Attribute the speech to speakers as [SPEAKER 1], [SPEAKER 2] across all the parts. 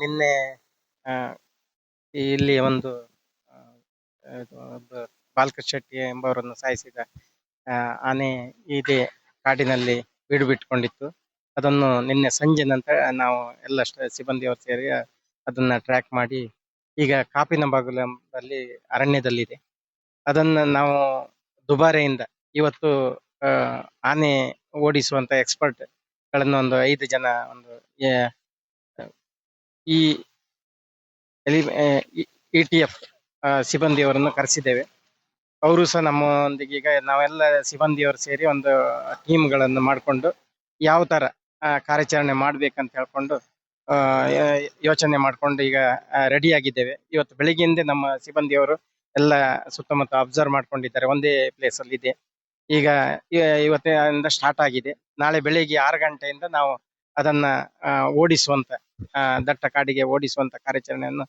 [SPEAKER 1] ನಿನ್ನೆ ಇಲ್ಲಿ ಒಂದು ಬಾಲಕೃಷ್ಣ ಶೆಟ್ಟಿ ಎಂಬವರನ್ನು ಸಾಯಿಸಿದ ಆನೆ ಇದೆ ಕಾಡಿನಲ್ಲಿ ಬೀಡು ಬಿಟ್ಟುಕೊಂಡಿತ್ತು ಅದನ್ನು ನಿನ್ನೆ ಸಂಜೆ ನಂತರ ನಾವು ಎಲ್ಲ ಸಿಬ್ಬಂದಿಯವರು ಸೇರಿ ಅದನ್ನ ಟ್ರ್ಯಾಕ್ ಮಾಡಿ, ಈಗ ಕಾಪಿನ ಎಂಬಲ್ಲಿ ಅರಣ್ಯದಲ್ಲಿದೆ. ಅದನ್ನ ನಾವು ದುಬಾರೆಯಿಂದ ಇವತ್ತು ಆನೆ ಓಡಿಸುವಂತ ಎಕ್ಸ್ಪರ್ಟ್ಗಳನ್ನು ಒಂದು ಐದು ಜನ ಒಂದು ಈ ಇ ಟಿ ಎಫ್ ಸಿಬ್ಬಂದಿಯವರನ್ನು ಕರೆಸಿದ್ದೇವೆ. ಅವರು ಸಹ ನಮ್ಮೊಂದಿಗೆ ಈಗ ನಾವೆಲ್ಲ ಸಿಬ್ಬಂದಿಯವರು ಸೇರಿ ಒಂದು ಟೀಮ್ಗಳನ್ನು ಮಾಡಿಕೊಂಡು ಯಾವ ಥರ ಕಾರ್ಯಾಚರಣೆ ಮಾಡಬೇಕಂತ ಹೇಳ್ಕೊಂಡು ಯೋಚನೆ ಮಾಡ್ಕೊಂಡು ಈಗ ರೆಡಿ ಆಗಿದ್ದೇವೆ ಇವತ್ತು ಬೆಳಿಗ್ಗೆಯಿಂದ ನಮ್ಮ ಸಿಬ್ಬಂದಿಯವರು ಎಲ್ಲ ಸುತ್ತಮುತ್ತ ಅಬ್ಸರ್ವ್ ಮಾಡ್ಕೊಂಡಿದ್ದಾರೆ. ಒಂದೇ ಪ್ಲೇಸ್ ಅಲ್ಲಿ ಇದೆ ಈಗ ಇವತ್ತಿಂದ ಸ್ಟಾರ್ಟ್ ಆಗಿದೆ. ನಾಳೆ ಬೆಳಿಗ್ಗೆ ಆರು ಗಂಟೆಯಿಂದ ನಾವು ಅದನ್ನ ಅಹ್ ಓಡಿಸುವಂತ ದಟ್ಟ ಕಾಡಿಗೆ ಓಡಿಸುವಂತ ಕಾರ್ಯಾಚರಣೆಯನ್ನು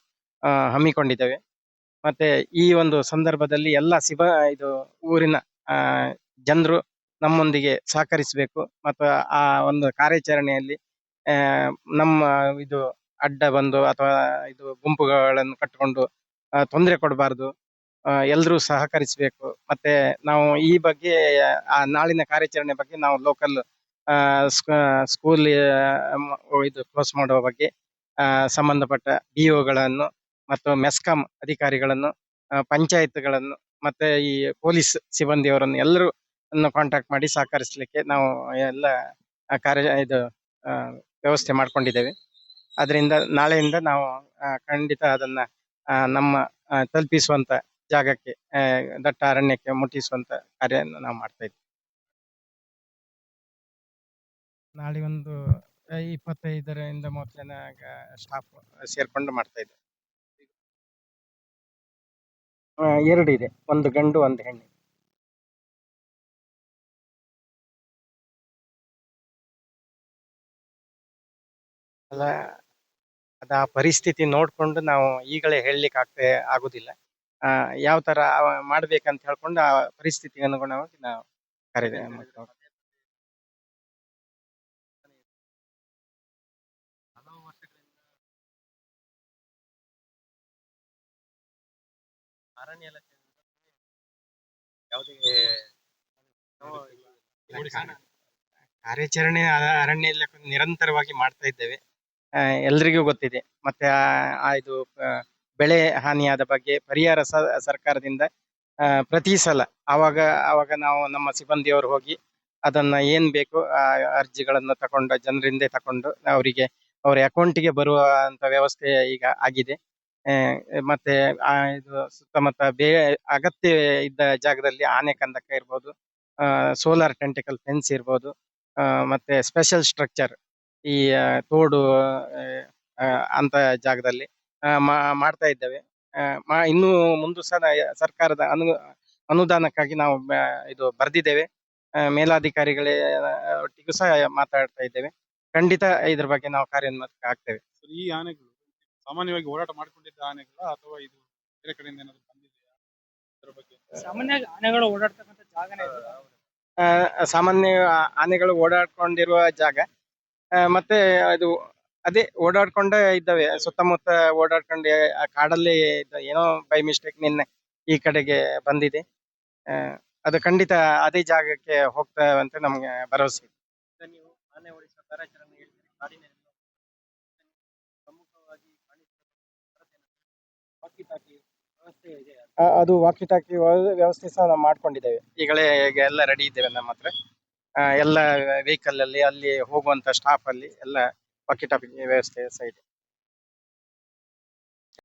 [SPEAKER 1] ಹಮ್ಮಿಕೊಂಡಿದ್ದೇವೆ. ಮತ್ತೆ ಈ ಒಂದು ಸಂದರ್ಭದಲ್ಲಿ ಎಲ್ಲ ಸಿಬ ಇದು ಊರಿನ ಜನರು ನಮ್ಮೊಂದಿಗೆ ಸಹಕರಿಸಬೇಕು. ಮತ್ತು ಆ ಒಂದು ಕಾರ್ಯಾಚರಣೆಯಲ್ಲಿ ನಮ್ಮ ಇದು ಅಡ್ಡ ಬಂದು ಅಥವಾ ಇದು ಗುಂಪುಗಳನ್ನು ಕಟ್ಟಿಕೊಂಡು ತೊಂದರೆ ಕೊಡಬಾರ್ದು ಎಲ್ಲರೂ ಸಹಕರಿಸಬೇಕು. ಮತ್ತೆ ನಾವು ಈ ಬಗ್ಗೆ, ಆ, ನಾಳಿನ ಕಾರ್ಯಾಚರಣೆ ಬಗ್ಗೆ ನಾವು ಲೋಕಲ್ ಸ್ಕೂಲ್ ಇದು ಕ್ಲೋಸ್ ಮಾಡುವ ಬಗ್ಗೆ ಆ, ಸಂಬಂಧಪಟ್ಟ ಗಳನ್ನು ಮತ್ತು ಮೆಸ್ಕಾಂ ಅಧಿಕಾರಿಗಳನ್ನು ಪಂಚಾಯತ್ ಪಂಚಾಯತ್ಗಳನ್ನು ಮತ್ತೆ ಈ ಪೊಲೀಸ್ ಸಿಬ್ಬಂದಿಯವರನ್ನು ಎಲ್ಲರೂ ಕಾಂಟ್ಯಾಕ್ಟ್ ಮಾಡಿ ಸಹಕರಿಸಲಿಕ್ಕೆ ನಾವು ಎಲ್ಲ ಕಾರ್ಯ ಇದು ವ್ಯವಸ್ಥೆ ಮಾಡ್ಕೊಂಡಿದ್ದೇವೆ. ಅದರಿಂದ ನಾಳೆಯಿಂದ ನಾವು ಖಂಡಿತ ಅದನ್ನ ನಮ್ಮ ತಲುಪಿಸುವಂತ ಜಾಗಕ್ಕೆ ದಟ್ಟ ಅರಣ್ಯಕ್ಕೆ ಮುಟ್ಟಿಸುವಂತ ಕಾರ್ಯವನ್ನು ನಾವು ಮಾಡ್ತಾ ಇದ್ದೀವಿ. ನಾಳೆ ಒಂದು ಇಪ್ಪತ್ತೈದರಿಂದ ಮೂವತ್ತು ಜನ ಸ್ಟಾಫ್ ಸೇರ್ಕೊಂಡು ಮಾಡ್ತಾ ಇದ್ದೇವೆ ಆ, ಎರಡು ಇದೆ. ಒಂದು ಗಂಡು ಒಂದು ಹೆಣ್ಣು. ಅಲ್ಲ ಅದ ಆ ಪರಿಸ್ಥಿತಿ ನೋಡ್ಕೊಂಡು ನಾವು ಈಗಲೇ ಹೇಳಲಿಕ್ಕೆ ಆಗ್ತೇ ಆಗುದಿಲ್ಲ. ಯಾವ ತರ ಮಾಡಬೇಕಂತ ಮಾಡ್ಬೇಕಂತ ಹೇಳ್ಕೊಂಡು ಆ ಪರಿಸ್ಥಿತಿಗೆ ಅನುಗುಣವಾಗಿ ನಾವು ಕರೀದೆ ಅರಣ್ಯ ಇಲಾಖೆ ಯಾವುದೇ ಕಾರ್ಯಾಚರಣೆ ಅರಣ್ಯ ಇಲಾಖೆ ನಿರಂತರವಾಗಿ ಮಾಡ್ತಾ ಇದ್ದೇವೆ. ಎಲ್ರಿಗೂ ಗೊತ್ತಿದೆ. ಮತ್ತೆ ಆ ಇದು ಬೆಳೆ ಹಾನಿಯಾದ ಬಗ್ಗೆ ಪರಿಹಾರ ಸ- ಸರ್ಕಾರದಿಂದ ಆ, ಪ್ರತಿ ಸಲ ಆವಾಗ ಆವಾಗ ನಾವು ನಮ್ಮ ಸಿಬ್ಬಂದಿಯವರು ಹೋಗಿ ಅದನ್ನ ಏನ್ ಬೇಕು ಆ ಅರ್ಜಿಗಳನ್ನು ತಕೊಂಡು ಜನರಿಂದ ತಕೊಂಡು ಅವರಿಗೆ ಅವರ ಅಕೌಂಟಿಗೆ ಬರುವ ಅಂತ ವ್ಯವಸ್ಥೆ ಈಗ ಆಗಿದೆ. ಮತ್ತೆ ಆ ಇದು ಸುತ್ತಮುತ್ತ ಬೇ ಅಗತ್ಯ ಇದ್ದ ಜಾಗದಲ್ಲಿ ಆನೆ ಕಂದಕ ಇರ್ಬಹುದು ಆಹ್ಹ್ ಸೋಲಾರ್ ಟೆಂಟಿಕಲ್ ಫೆನ್ಸ್ ಇರ್ಬಹುದು ಆ, ಮತ್ತೆ ಸ್ಪೆಷಲ್ ಸ್ಟ್ರಕ್ಚರ್ ಈ ತೋಡು ಅಂತ ಜಾಗದಲ್ಲಿ ಆ, ಮಾ- ಮಾಡ್ತಾ ಇದ್ದೇವೆ. ಆಹ್ಹ್ ಇನ್ನೂ ಮುಂದೆ ಸಹ ಸರ್ಕಾರದ ಅನು ಅನುದಾನಕ್ಕಾಗಿ ನಾವು ಇದು ಬರೆದಿದ್ದೇವೆ. ಮೇಲಾಧಿಕಾರಿಗಳೇ ಆ, ಒಟ್ಟಿಗೂ ಸಹ ಮಾತಾಡ್ತಾ ಇದ್ದೇವೆ. ಖಂಡಿತ ಇದ್ರ ಬಗ್ಗೆ ನಾವು ಕಾರ್ಯೋನ್ಮುಖ ಆಗ್ತೇವೆ.
[SPEAKER 2] ಈ ಆನೆಗಳು ಸಾಮಾನ್ಯವಾಗಿ ಓಡಾಟ ಮಾಡ್ಕೊಂಡಿದ್ದ ಆನೆಗಳ ಅಥವಾ ಇದು ಬೇರೆ ಕಡೆಯಿಂದ ಏನಾದ್ರು ಬಂದಿದೆಯಾ? ಅದ್ರ ಬಗ್ಗೆ.
[SPEAKER 3] ಸಾಮಾನ್ಯವಾಗಿ ಆನೆಗಳು ಓಡಾಡ್ತಕ್ಕಂಥ ಜಾಗನೇ ಇದು.
[SPEAKER 1] ಆ, ಸಾಮಾನ್ಯ ಆನೆಗಳು ಓಡಾಡ್ಕೊಂಡಿರುವ ಜಾಗ. ಆ, ಮತ್ತೆ ಅದು ಅದೇ ಓಡಾಡ್ಕೊಂಡೇ ಇದ್ದಾವೆ. ಸುತ್ತಮುತ್ತ ಓಡಾಡ್ಕೊಂಡು ಆ ಕಾಡಲ್ಲಿ ಇದ್ದ- ಏನೋ ಬೈ ಮಿಸ್ಟೇಕ್ ನಿನ್ನೆ ಈ ಕಡೆಗೆ ಬಂದಿದೆ. ಆ, ಅದು ಖಂಡಿತ ಅದೇ ಜಾಗಕ್ಕೆ ಹೋಗ್ತವೆ ಅಂತ ನಮ್ಗೆ ಭರವಸೆ ಇದೆ. ನೀವು ಆನೆ ಓಡಿಸುವ ಕಾರ್ಯಾಚರಣೆ ಹೇಳ್ತೀರಿ ಕಾಡಿನಲ್ಲಿ ಆ, ಅದು ವಾಕಿ ಟಾಕಿ ವ್ಯವಸ್ಥೆ ಸಹ ನಾವು ಮಾಡ್ಕೊಂಡಿದ್ದೇವೆ. ಈಗಲೇ ಈಗ ಎಲ್ಲ ರೆಡಿ ಇದ್ದೇವೆ ನಮ್ಮ ಹತ್ರ. ಆ, ಎಲ್ಲ ವೆಹಿಕಲ್ ಅಲ್ಲಿ ಅಲ್ಲಿ ಹೋಗುವಂತ ಸ್ಟಾಫ್ ಅಲ್ಲಿ ಎಲ್ಲ ವಾಕಿ ಟಾಕಿ ವ್ಯವಸ್ಥೆ ಸಹ ಇದೆ.